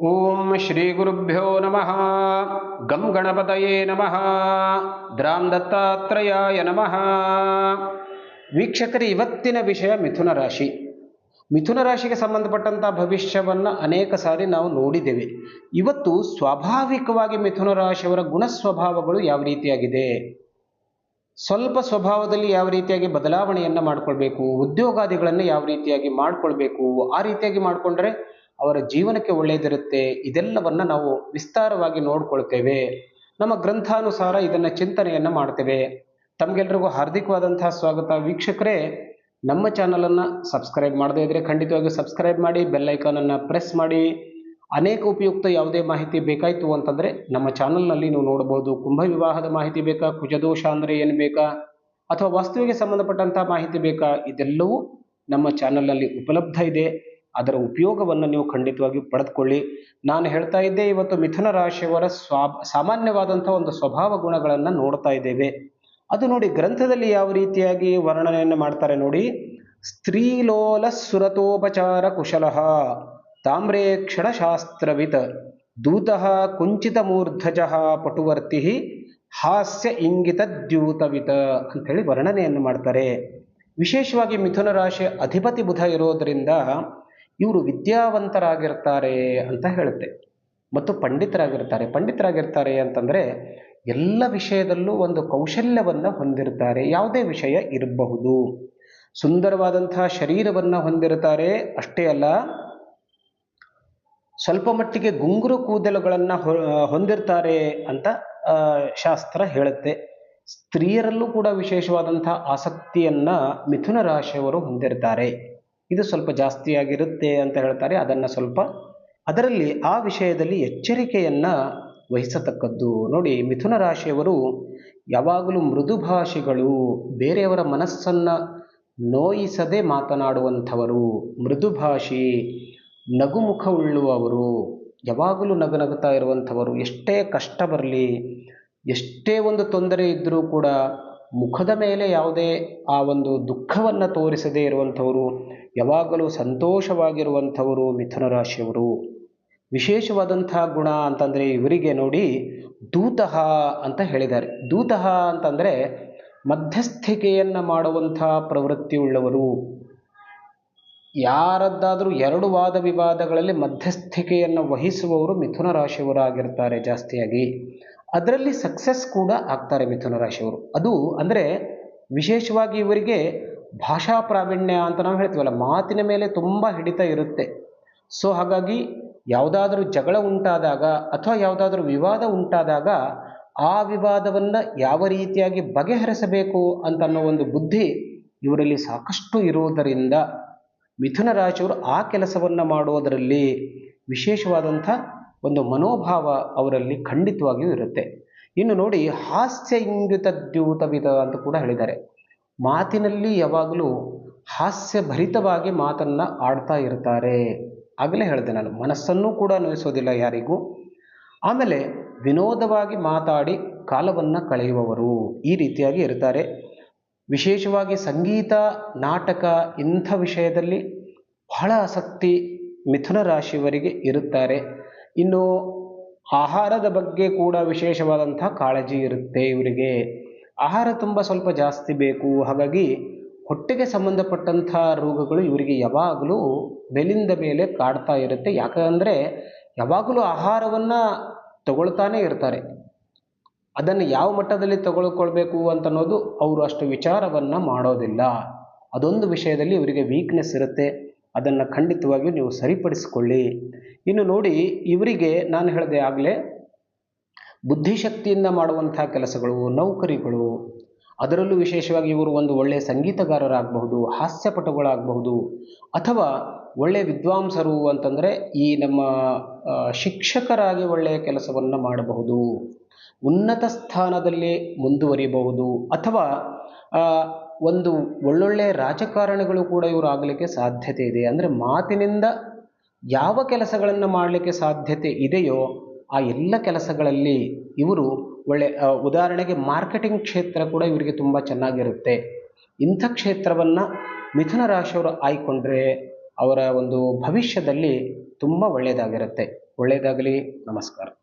ಓಂ ಶ್ರೀ ಗುರುಭ್ಯೋ ನಮಃ ಗಂ ಗಣಪತಯೇ ನಮಃ ದ್ರಾಂ ದತ್ತಾತ್ರಯಾಯ ನಮಃ ವೀಕ್ಷಕರಿ ಇವತ್ತಿನ ವಿಷಯ ಮಿಥುನ ರಾಶಿ. ಮಿಥುನ ರಾಶಿಗೆ ಸಂಬಂಧಪಟ್ಟಂಥ ಭವಿಷ್ಯವನ್ನು ಅನೇಕ ಸಾರಿ ನಾವು ನೋಡಿದ್ದೇವೆ. ಇವತ್ತು ಸ್ವಾಭಾವಿಕವಾಗಿ ಮಿಥುನ ರಾಶಿಯವರ ಗುಣ ಸ್ವಭಾವಗಳು ಯಾವ ರೀತಿಯಾಗಿದೆ? ಸ್ವಲ್ಪ ಸ್ವಭಾವದಲ್ಲಿ ಯಾವ ರೀತಿಯಾಗಿ ಬದಲಾವಣೆಯನ್ನು ಮಾಡಿಕೊಳ್ಬೇಕು? ಉದ್ಯೋಗಾದಿಗಳನ್ನು ಯಾವ ರೀತಿಯಾಗಿ ಮಾಡಿಕೊಳ್ಬೇಕು? ಆ ರೀತಿಯಾಗಿ ಮಾಡಿಕೊಂಡ್ರೆ ಅವರ ಜೀವನಕ್ಕೆ ಒಳ್ಳೆಯದಿರುತ್ತೆ, ಇದೆಲ್ಲವನ್ನ ನಾವು ವಿಸ್ತಾರವಾಗಿ ನೋಡ್ಕೊಳ್ತೇವೆ. ನಮ್ಮ ಗ್ರಂಥಾನುಸಾರ ಇದನ್ನ ಚಿಂತನೆಯನ್ನ ಮಾಡ್ತೇವೆ. ತಮ್ಗೆಲ್ರಿಗೂ ಹಾರ್ದಿಕವಾದಂತಹ ಸ್ವಾಗತ. ವೀಕ್ಷಕರೇ, ನಮ್ಮ ಚಾನಲನ್ನು ಸಬ್ಸ್ಕ್ರೈಬ್ ಮಾಡದೇ ಇದ್ರೆ ಖಂಡಿತವಾಗಿ ಸಬ್ಸ್ಕ್ರೈಬ್ ಮಾಡಿ, ಬೆಲ್ ಐಕಾನನ್ನು ಪ್ರೆಸ್ ಮಾಡಿ. ಅನೇಕ ಉಪಯುಕ್ತ ಯಾವುದೇ ಮಾಹಿತಿ ಬೇಕಾಯಿತು ಅಂತಂದರೆ ನಮ್ಮ ಚಾನಲ್ನಲ್ಲಿ ನೀವು ನೋಡಬಹುದು ಕುಂಭ ವಿವಾಹದ ಮಾಹಿತಿ ಬೇಕಾ? ಕುಜದೋಷ ಅಂದರೆ ಏನು ಬೇಕಾ? ಅಥವಾ ವಸ್ತುವಿಗೆ ಸಂಬಂಧಪಟ್ಟಂತಹ ಮಾಹಿತಿ ಬೇಕಾ? ಇದೆಲ್ಲವೂ ನಮ್ಮ ಚಾನಲ್ನಲ್ಲಿ ಉಪಲಬ್ಧ ಇದೆ. ಅದರ ಉಪಯೋಗವನ್ನು ನೀವು ಖಂಡಿತವಾಗಿ ಪಡೆದುಕೊಳ್ಳಿ. ನಾನು ಹೇಳ್ತಾ ಇದ್ದೆ ಇವತ್ತು ಮಿಥುನ ರಾಶಿಯವರ ಸ್ವಾ ಸಾಮಾನ್ಯವಾದಂಥ ಒಂದು ಸ್ವಭಾವ ಗುಣಗಳನ್ನು ನೋಡ್ತಾ ಇದ್ದೇವೆ. ಅದು ನೋಡಿ ಗ್ರಂಥದಲ್ಲಿ ಯಾವ ರೀತಿಯಾಗಿ ವರ್ಣನೆಯನ್ನು ಮಾಡ್ತಾರೆ ನೋಡಿ, ಸ್ತ್ರೀಲೋಲ ಸುರತೋಪಚಾರ ಕುಶಲ ತಾಮ್ರೇ ಕ್ಷಣಶಾಸ್ತ್ರವಿತ್ ದೂತ ಕುಂಚಿತ ಮೂರ್ಧಜ ಪಟುವರ್ತಿ ಹಾಸ್ಯ ಇಂಗಿತ ದ್ಯೂತವಿತ ಅಂಥೇಳಿ ವರ್ಣನೆಯನ್ನು ಮಾಡ್ತಾರೆ. ವಿಶೇಷವಾಗಿ ಮಿಥುನ ರಾಶಿ ಅಧಿಪತಿ ಬುಧ ಇರೋದರಿಂದ ಇವರು ವಿದ್ಯಾವಂತರಾಗಿರ್ತಾರೆ ಅಂತ ಹೇಳುತ್ತೆ. ಮತ್ತು ಪಂಡಿತರಾಗಿರ್ತಾರೆ. ಪಂಡಿತರಾಗಿರ್ತಾರೆ ಅಂತಂದರೆ ಎಲ್ಲ ವಿಷಯದಲ್ಲೂ ಒಂದು ಕೌಶಲ್ಯವನ್ನು ಹೊಂದಿರ್ತಾರೆ. ಯಾವುದೇ ವಿಷಯ ಇರಬಹುದು. ಸುಂದರವಾದಂತಹ ಶರೀರವನ್ನು ಹೊಂದಿರ್ತಾರೆ. ಅಷ್ಟೇ ಅಲ್ಲ, ಸ್ವಲ್ಪ ಮಟ್ಟಿಗೆ ಗುಂಗುರು ಕೂದಲುಗಳನ್ನು ಹೊಂದಿರ್ತಾರೆ ಅಂತ ಶಾಸ್ತ್ರ ಹೇಳುತ್ತೆ. ಸ್ತ್ರೀಯರಲ್ಲೂ ಕೂಡ ವಿಶೇಷವಾದಂಥ ಆಸಕ್ತಿಯನ್ನು ಮಿಥುನ ರಾಶಿಯವರು ಹೊಂದಿರ್ತಾರೆ. ಇದು ಸ್ವಲ್ಪ ಜಾಸ್ತಿಯಾಗಿರುತ್ತೆ ಅಂತ ಹೇಳ್ತಾರೆ. ಅದನ್ನು ಸ್ವಲ್ಪ ಅದರಲ್ಲಿ ಆ ವಿಷಯದಲ್ಲಿ ಎಚ್ಚರಿಕೆಯನ್ನು ವಹಿಸತಕ್ಕದ್ದು. ನೋಡಿ, ಮಿಥುನ ರಾಶಿಯವರು ಯಾವಾಗಲೂ ಮೃದು ಭಾಷೆಗಳು, ಬೇರೆಯವರ ಮನಸ್ಸನ್ನು ನೋಯಿಸದೆ ಮಾತನಾಡುವಂಥವರು. ಮೃದು ನಗುಮುಖ ನಗುಮುಖವುಳ್ಳುವವರು. ಯಾವಾಗಲೂ ನಗುನಗುತ್ತಾ ಇರುವಂಥವರು. ಎಷ್ಟೇ ಕಷ್ಟ ಬರಲಿ, ಎಷ್ಟೇ ಒಂದು ತೊಂದರೆ ಇದ್ದರೂ ಕೂಡ ಮುಖದ ಮೇಲೆ ಯಾವುದೇ ಆ ಒಂದು ದುಃಖವನ್ನು ತೋರಿಸದೇ ಇರುವಂಥವರು, ಯಾವಾಗಲೂ ಸಂತೋಷವಾಗಿರುವಂಥವರು ಮಿಥುನ ರಾಶಿಯವರು ವಿಶೇಷವಾದಂಥ ಗುಣ ಅಂತಂದರೆ ಇವರಿಗೆ ನೋಡಿ ದೂತಃ ಅಂತ ಹೇಳಿದ್ದಾರೆ. ದೂತಃ ಅಂತಂದರೆ ಮಧ್ಯಸ್ಥಿಕೆಯನ್ನು ಮಾಡುವಂಥ ಪ್ರವೃತ್ತಿಯುಳ್ಳವರು ಯಾರದ್ದಾದರೂ ಎರಡು ವಾದ ವಿವಾದಗಳಲ್ಲಿ ಮಧ್ಯಸ್ಥಿಕೆಯನ್ನು ವಹಿಸುವವರು ಮಿಥುನ ರಾಶಿಯವರಾಗಿರ್ತಾರೆ ಜಾಸ್ತಿಯಾಗಿ. ಅದರಲ್ಲಿ ಸಕ್ಸಸ್ ಕೂಡ ಆಗ್ತಾರೆ ಮಿಥುನ ರಾಶಿಯವರು. ಅದು ಅಂದರೆ ವಿಶೇಷವಾಗಿ ಇವರಿಗೆ ಭಾಷಾ ಪ್ರಾವೀಣ್ಯ ಅಂತ ನಾವು ಹೇಳ್ತೀವಲ್ಲ, ಮಾತಿನ ಮೇಲೆ ತುಂಬ ಹಿಡಿತ ಇರುತ್ತೆ. ಸೊ ಹಾಗಾಗಿ ಯಾವುದಾದ್ರೂ ಜಗಳ ಉಂಟಾದಾಗ ಅಥವಾ ಯಾವುದಾದ್ರೂ ವಿವಾದ ಉಂಟಾದಾಗ ಆ ವಿವಾದವನ್ನು ಯಾವ ರೀತಿಯಾಗಿ ಬಗೆಹರಿಸಬೇಕು ಅಂತ ಅನ್ನೋ ಒಂದು ಬುದ್ಧಿ ಇವರಲ್ಲಿ ಸಾಕಷ್ಟು ಇರುವುದರಿಂದ ಮಿಥುನ ರಾಶಿಯವರು ಆ ಕೆಲಸವನ್ನು ಮಾಡೋದರಲ್ಲಿ ವಿಶೇಷವಾದಂಥ ಒಂದು ಮನೋಭಾವ ಅವರಲ್ಲಿ ಖಂಡಿತವಾಗಿಯೂ ಇರುತ್ತೆ. ಇನ್ನು ನೋಡಿ ಹಾಸ್ಯ ಇಂಗಿತ ದ್ಯೂತವಿತ ಅಂತ ಕೂಡ ಹೇಳಿದ್ದಾರೆ. ಮಾತಿನಲ್ಲಿ ಯಾವಾಗಲೂ ಹಾಸ್ಯಭರಿತವಾಗಿ ಮಾತನ್ನು ಆಡ್ತಾ ಇರ್ತಾರೆ. ಆಗಲೇ ಹೇಳಿದೆ ನಾನು, ಮನಸ್ಸನ್ನು ಕೂಡ ನೋಯಿಸೋದಿಲ್ಲ ಯಾರಿಗೂ. ಆಮೇಲೆ ವಿನೋದವಾಗಿ ಮಾತಾಡಿ ಕಾಲವನ್ನು ಕಳೆಯುವವರು ಈ ರೀತಿಯಾಗಿ ಇರ್ತಾರೆ. ವಿಶೇಷವಾಗಿ ಸಂಗೀತ, ನಾಟಕ ಇಂಥ ವಿಷಯದಲ್ಲಿ ಬಹಳ ಆಸಕ್ತಿ ಮಿಥುನ ರಾಶಿಯವರಿಗೆ ಇರುತ್ತಾರೆ. ಇನ್ನು ಆಹಾರದ ಬಗ್ಗೆ ಕೂಡ ವಿಶೇಷವಾದಂಥ ಕಾಳಜಿ ಇರುತ್ತೆ ಇವರಿಗೆ. ಆಹಾರ ತುಂಬ ಸ್ವಲ್ಪ ಜಾಸ್ತಿ ಬೇಕು. ಹಾಗಾಗಿ ಹೊಟ್ಟೆಗೆ ಸಂಬಂಧಪಟ್ಟಂಥ ರೋಗಗಳು ಇವರಿಗೆ ಯಾವಾಗಲೂ ಬೆಲಿಂದ ಮೇಲೆ ಕಾಡ್ತಾ ಇರುತ್ತೆ. ಯಾಕಂದರೆ ಯಾವಾಗಲೂ ಆಹಾರವನ್ನು ತಗೊಳ್ತಾನೆ ಇರ್ತಾರೆ. ಅದನ್ನು ಯಾವ ಮಟ್ಟದಲ್ಲಿ ತಗೊಳ್ಕೊಳ್ಬೇಕು ಅಂತನ್ನೋದು ಅವರು ಅಷ್ಟು ವಿಚಾರವನ್ನು ಮಾಡೋದಿಲ್ಲ. ಅದೊಂದು ವಿಷಯದಲ್ಲಿ ಇವರಿಗೆ ವೀಕ್ನೆಸ್ ಇರುತ್ತೆ. ಅದನ್ನು ಖಂಡಿತವಾಗಿಯೂ ನೀವು ಸರಿಪಡಿಸಿಕೊಳ್ಳಿ. ಇನ್ನು ನೋಡಿ, ಇವರಿಗೆ ನಾನು ಹೇಳಿದೆ ಆಗಲೇ, ಬುದ್ಧಿಶಕ್ತಿಯಿಂದ ಮಾಡುವಂಥ ಕೆಲಸಗಳು, ನೌಕರಿಗಳು, ಅದರಲ್ಲೂ ವಿಶೇಷವಾಗಿ ಇವರು ಒಂದು ಒಳ್ಳೆಯ ಸಂಗೀತಗಾರರಾಗಬಹುದು, ಹಾಸ್ಯಪಟುಗಳಾಗಬಹುದು, ಅಥವಾ ಒಳ್ಳೆಯ ವಿದ್ವಾಂಸರು ಅಂತಂದರೆ ಈ ನಮ್ಮ ಶಿಕ್ಷಕರಾಗಿ ಒಳ್ಳೆಯ ಕೆಲಸವನ್ನು ಮಾಡಬಹುದು. ಉನ್ನತ ಸ್ಥಾನದಲ್ಲಿ ಮುಂದುವರಿಬಹುದು, ಅಥವಾ ಒಂದು ಒಳ್ಳೊಳ್ಳೆಯ ರಾಜಕಾರಣಿಗಳು ಕೂಡ ಇವರು ಆಗಲಿಕ್ಕೆ ಸಾಧ್ಯತೆ ಇದೆ. ಅಂದರೆ ಮಾತಿನಿಂದ ಯಾವ ಕೆಲಸಗಳನ್ನು ಮಾಡಲಿಕ್ಕೆ ಸಾಧ್ಯತೆ ಇದೆಯೋ ಆ ಎಲ್ಲ ಕೆಲಸಗಳಲ್ಲಿ ಇವರು ಒಳ್ಳೆ ಉದಾಹರಣೆಗೆ ಮಾರ್ಕೆಟಿಂಗ್ ಕ್ಷೇತ್ರ ಕೂಡ ಇವರಿಗೆ ತುಂಬ ಚೆನ್ನಾಗಿರುತ್ತೆ. ಇಂಥ ಕ್ಷೇತ್ರವನ್ನು ಮಿಥುನ ರಾಶಿಯವರು ಆಯ್ಕೊಂಡ್ರೆ ಅವರ ಒಂದು ಭವಿಷ್ಯದಲ್ಲಿ ತುಂಬ ಒಳ್ಳೆಯದಾಗಿರುತ್ತೆ ಒಳ್ಳೆಯದಾಗಲಿ ನಮಸ್ಕಾರ.